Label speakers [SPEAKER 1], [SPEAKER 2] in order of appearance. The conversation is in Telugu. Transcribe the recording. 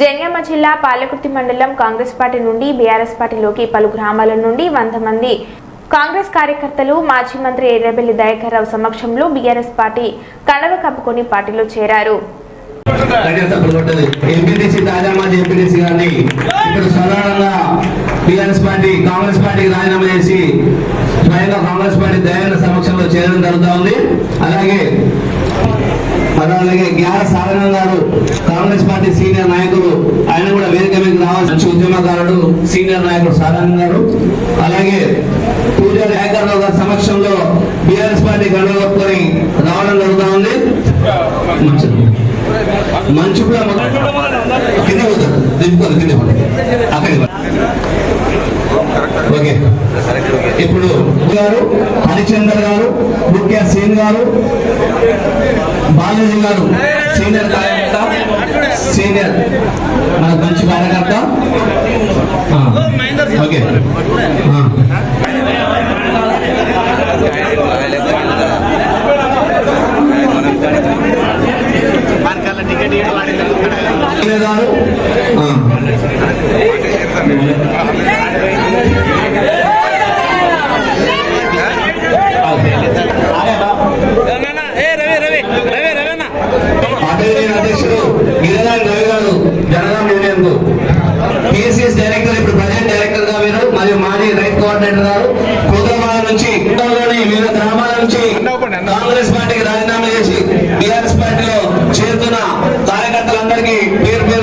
[SPEAKER 1] జనగామ జిల్లా పాలకుర్తి మండలం కాంగ్రెస్ పార్టీ నుండి బీఆర్ఎస్ పార్టీలోకి పలు గ్రామాల నుండి వంద మంది. కాంగ్రెస్ కార్యకర్తలు మాజీ మంత్రి ఎర్రబెల్లి దయాకర్ రావు సమక్షంలో బీఆర్ఎస్ పార్టీ కడవ కప్పుకొని పార్టీలో చేరారు.
[SPEAKER 2] పార్టీ కాంగ్రెస్ పార్టీకి రాజీనామా చేసి స్వయంగా కాంగ్రెస్ పార్టీ సమక్షంలో చేరడం జరుగుతూ ఉంది. అలాగే మరి అలాగే గ్యాస్ సాధన గారు కాంగ్రెస్ పార్టీ సీనియర్ నాయకులు ఆయన కూడా వేదిక మీద రావాల్సిన మంచి ఉద్యమకారుడు సీనియర్ నాయకుడు సాధన గారు. అలాగే పూజారి నాయకర్రావు గారి సమక్షంలో బీఆర్ఎస్ పార్టీ గడవకొని రావడం జరుగుతూ ఉంది. మంచిది మంచు కూడా కింద పోతారు దింపుకోరు కింద పోతారు అక్కడికి పో. ఓకే ఇప్పుడు గారు హరిచందర్ గారు ముఖ్య సేన్ గారు బాలాజీ గారు సీనియర్ కార్యకర్త సీనియర్ మన మంచి కార్యకర్త. ఓకే. టికెట్ సీనియర్ గారు డైరెక్టర్ ఇప్పుడు ప్రజెంట్ డైరెక్టర్గా మీరు మరియు మాజీ రైట్ కోఆర్డినేటర్ గారు నుంచి వివిధ గ్రామాల నుంచి రాజీనామా చేసి బీఆర్ఎస్ పార్టీలో చేరుతున్న కార్యకర్తలందరికీ పేరు పేరు